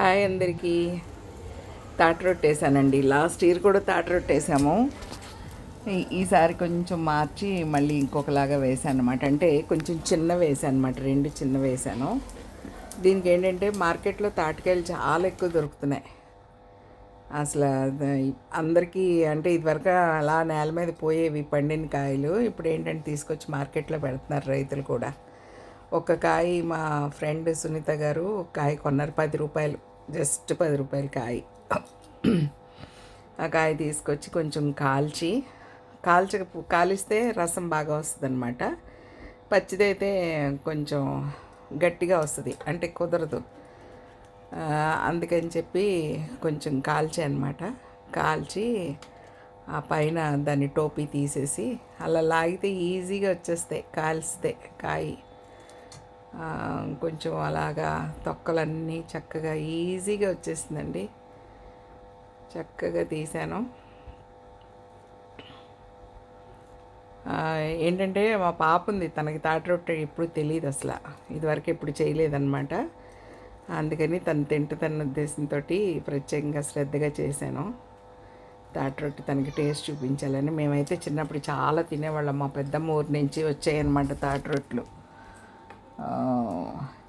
Hi అందరికీ. తాట రొట్టేసానండి last year కూడా తాట రొట్టేసాము ఈసారి కొంచెం మార్చి మళ్ళీ ఇంకొకలాగా వేసాను అనమాట అంటే కొంచెం చిన్న వేసాను అనమాట రెండు చిన్న వేసాను. దీనికి ఏంటంటే మార్కెట్లో తాటికాయలు చాలా ఎక్కువ దొరుకుతున్నాయి. అసలు అందరికీ అంటే ఇదివరకు అలా నేల మీద పోయేవి పండిన కాయలు ఇప్పుడు ఏంటంటే తీసుకొచ్చి మార్కెట్లో పెడుతున్నారు రైతులు కూడా. ఒక కాయ మా ఫ్రెండ్ సునీత గారు ఒక కాయ కొన్నారు పది రూపాయలు. జస్ట్ పది రూపాయలు కాయ. ఆ కాయ తీసుకొచ్చి కొంచెం కాల్చి కాల్చక కాలిస్తే రసం బాగా వస్తుంది అనమాట పచ్చిదైతే కొంచెం గట్టిగా వస్తుంది అంటే కుదరదు. అందుకని చెప్పి కొంచెం కాల్చి అనమాట కాల్చి ఆ పైన దాన్ని టోపీ తీసేసి అలా లాగితే ఈజీగా వచ్చేస్తాయి కాల్స్తే కాయి. కొంచెం అలాగా తొక్కలన్నీ చక్కగా ఈజీగా వచ్చేసిందండి. చక్కగా తీశాను ఏంటంటే మా పాప ఉంది తనకి తాటి రొట్టె ఎప్పుడు తెలియదు అసలు. ఇదివరకు ఎప్పుడు చేయలేదన్నమాట. అందుకని తను తింటుందన్న ఉద్దేశంతో ప్రత్యేకంగా శ్రద్ధగా చేశాను. తాటి రొట్టె తనకి టేస్ట్ చూపించాలని. మేమైతే చిన్నప్పుడు చాలా తినేవాళ్ళం. మా పెద్దమ్మ ఊరి నుంచి వచ్చాయన్నమాట తాటి రొట్టెలు.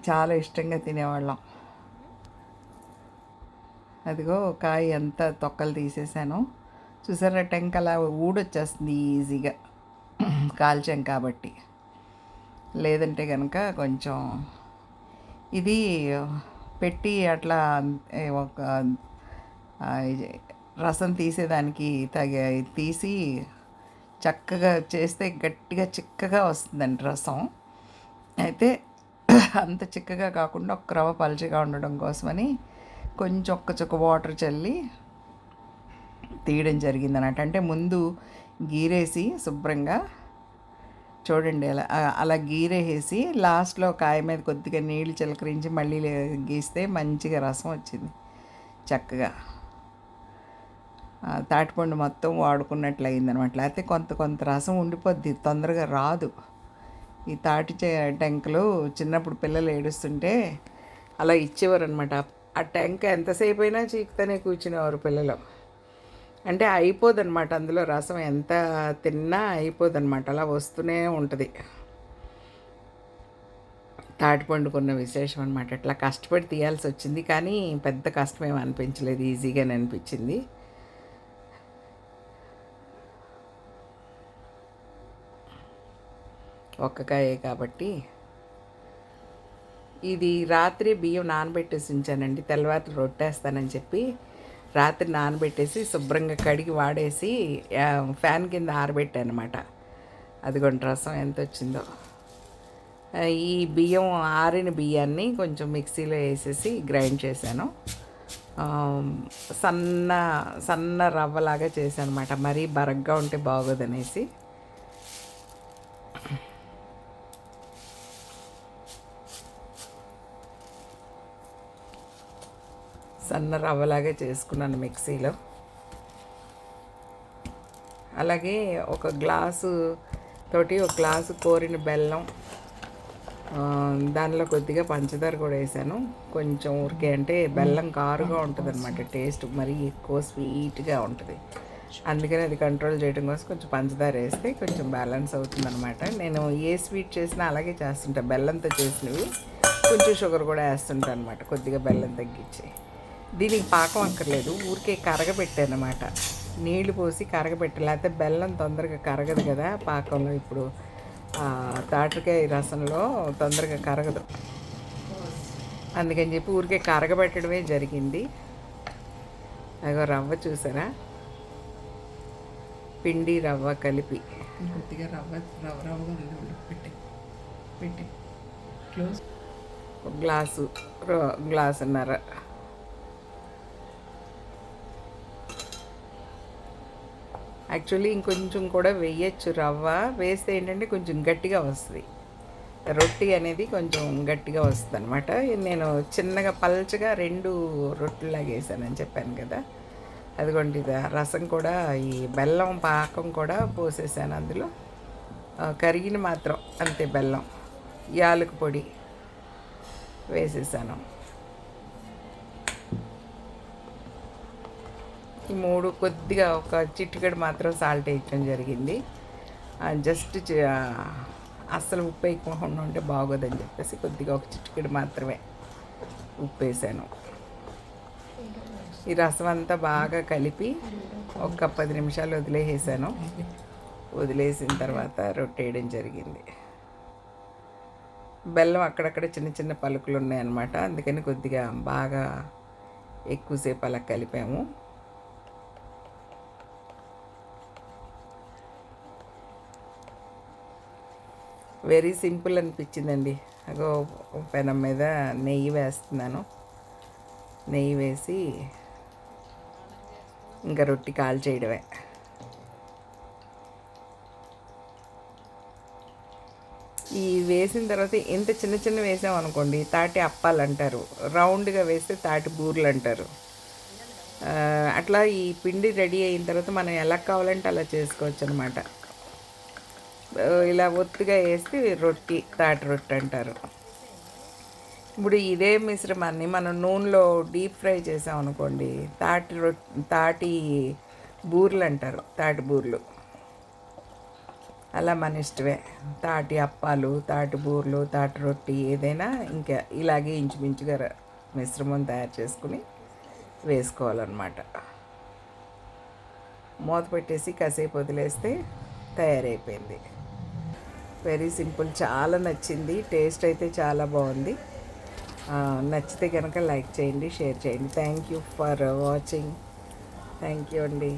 చాలా ఇష్టంగా తినేవాళ్ళం. అదిగో కాయ అంతా తొక్కలు తీసేసాను. చూసారా టెంక అలా ఊడొచ్చేస్తుంది ఈజీగా. కాల్చాం కాబట్టి. లేదంటే కనుక కొంచెం ఇది పెట్టి అట్లా ఒక రసం తీసేదానికి తగ తీసి చక్కగా చేస్తే గట్టిగా చిక్కగా వస్తుందండి రసం. అయితే అంత చిక్కగా కాకుండా ఒక రవ్వ పలుచగా ఉండడం కోసమని కొంచెం ఒక్క చుక్క వాటర్ చల్లి తీయడం జరిగింది అన్నట్టు అంటే ముందు గీరేసి శుభ్రంగా చూడండి అలా అలా గీరేసి లాస్ట్లో కాయ మీద కొద్దిగా నీళ్ళు చిలకరించి మళ్ళీ గీస్తే మంచిగా రసం వచ్చింది చక్కగా. తాటిపండు మొత్తం వాడుకున్నట్లు అయిందనమాట లేకపోతే కొంత కొంత రసం ఉండిపోద్ది తొందరగా రాదు. ఈ తాటి చే చిన్నప్పుడు పిల్లలు ఏడుస్తుంటే అలా ఇచ్చేవారు అనమాట ఆ టెంక ఎంతసేపు అయినా చీకుతూనే కూర్చునేవారు పిల్లలు. అంటే అయిపోదన్నమాట. అందులో రసం ఎంత తిన్నా అయిపోదన్నమాట. అలా వస్తూనే ఉంటుంది. తాటిపండుకున్న విశేషం అనమాట అట్లా కష్టపడి తీయాల్సి వచ్చింది కానీ పెద్ద కష్టమేమి అనిపించలేదు. ఈజీగానే అనిపించింది. ఒక్క కాయే కాబట్టి. ఇది రాత్రి బియ్యం నానబెట్టేసి ఉంచానండి. తెల్లవారు రొట్టేస్తానని చెప్పి రాత్రి నానబెట్టేసి శుభ్రంగా కడిగి వాడేసి ఫ్యాన్ కింద ఆరబెట్టాను అనమాట అదిగోండి రసం ఎంత వచ్చిందో ఈ బియ్యం ఆరిన బియ్యాన్ని కొంచెం మిక్సీలో వేసేసి గ్రైండ్ చేశాను. సన్న సన్న రవ్వలాగా చేశాను అనమాట మరీ బరగ్గా ఉంటే బాగోదనేసి. సన్న రవ్వలాగా చేసుకున్నాను మిక్సీలో. అలాగే ఒక గ్లాసు తోటి ఒక గ్లాసు కోరిన బెల్లం దానిలో కొద్దిగా పంచదార కూడా వేసాను. కొంచెం ఊరికే అంటే బెల్లం కారుగా ఉంటుంది అనమాట టేస్ట్ మరీ ఎక్కువ స్వీట్గా ఉంటుంది. అందుకని అది కంట్రోల్ చేయడం కోసం కొంచెం పంచదార వేస్తే కొంచెం బ్యాలెన్స్ అవుతుందన్నమాట. నేను ఏ స్వీట్ చేసినా అలాగే చేస్తుంటా బెల్లంతో చేసినవి. కొంచెం షుగర్ కూడా వేస్తుంటాను అనమాట కొద్దిగా బెల్లం తగ్గించి. దీనికి పాకం అక్కర్లేదు. ఊరికే కరగబెట్టాను అనమాట నీళ్ళు పోసి కరగబెట్టాలి. లేకపోతే బెల్లం తొందరగా కరగదు కదా పాకంలో ఇప్పుడు. తాటికాయ రసంలో తొందరగా కరగదు. అందుకని చెప్పి ఊరికే కరగబెట్టడమే జరిగింది. అగో రవ్వ చూసారా? పిండి రవ్వ కలిపి. కొద్దిగా రవ్వ రవ్వ రవ్వగా ఉంది. పెట్టి పెట్టి. Close glass గ్లాసున్నర. యాక్చువల్లీ ఇంకొంచెం కూడా వేయచ్చు రవ్వ. వేస్తే ఏంటంటే కొంచెం గట్టిగా వస్తుంది. రొట్టి అనేది కొంచెం గట్టిగా వస్తుంది అనమాట నేను చిన్నగా పల్చగా రెండు రొట్టెలాగా వేసానని చెప్పాను కదా. అదిగోండి ఇది రసం కూడా ఈ బెల్లం పాకం కూడా పోసేసాను అందులో. కరిగిన మాత్రం అంతే బెల్లం. యాలకు పొడి వేసేసాను. ఈ మూడు కొద్దిగా ఒక చిటికెడు మాత్రం సాల్ట్ వేయటం జరిగింది. జస్ట్ అస్సలు ఉప్పు వేయకుండా ఉంటే బాగోదని చెప్పేసి కొద్దిగా ఒక చిటికెడు మాత్రమే ఉప్పు వేసాను. ఈ రసం అంతా బాగా కలిపి ఒక పది నిమిషాలు వదిలేసాను వదిలేసిన తర్వాత రొట్టేయడం జరిగింది. బెల్లం అక్కడక్కడ చిన్న చిన్న పలుకులు ఉన్నాయన్నమాట. అందుకని కొద్దిగా బాగా ఎక్కువసేపు అలా కలిపాము. వెరీ సింపుల్ అనిపించిందండి. అగో పెనం మీద నెయ్యి వేస్తున్నాను. నెయ్యి వేసి ఇంకా రొట్టి కాల్ చేయడమే. ఈ వేసిన తర్వాత ఇంత చిన్న చిన్న వేసాం అనుకోండి తాటి అప్పాలు అంటారు. రౌండ్గా వేస్తే తాటి బూర్లు అంటారు. అట్లా ఈ పిండి రెడీ అయిన తర్వాత మనం ఎలా కావాలంటే అలా చేసుకోవచ్చు అనమాట ఇలా ఒత్తుగా వేసి రొట్టి తాటి రొట్టి అంటారు. ఇప్పుడు ఇదే మిశ్రమాన్ని మనం నూనెలో డీప్ ఫ్రై చేసాం అనుకోండి తాటి రొట్టి తాటి బూర్లు అంటారు తాటి బూర్లు. అలా మన ఇష్టమే. తాటి అప్పాలు తాటి బూర్లు తాటి రొట్టి ఏదైనా ఇంకా ఇలాగే ఇంచుమించుగా మిశ్రమం తయారు చేసుకుని వేసుకోవాలన్నమాట. మూత పెట్టేసి కాసేపు వదిలేస్తే తయారైపోయింది. వెరీ సింపుల్ చాలా నచ్చింది. టేస్ట్ అయితే చాలా బాగుంది. నచ్చితే కనుక లైక్ చేయండి షేర్ చేయండి. Thank you for watching. Thank you అండి.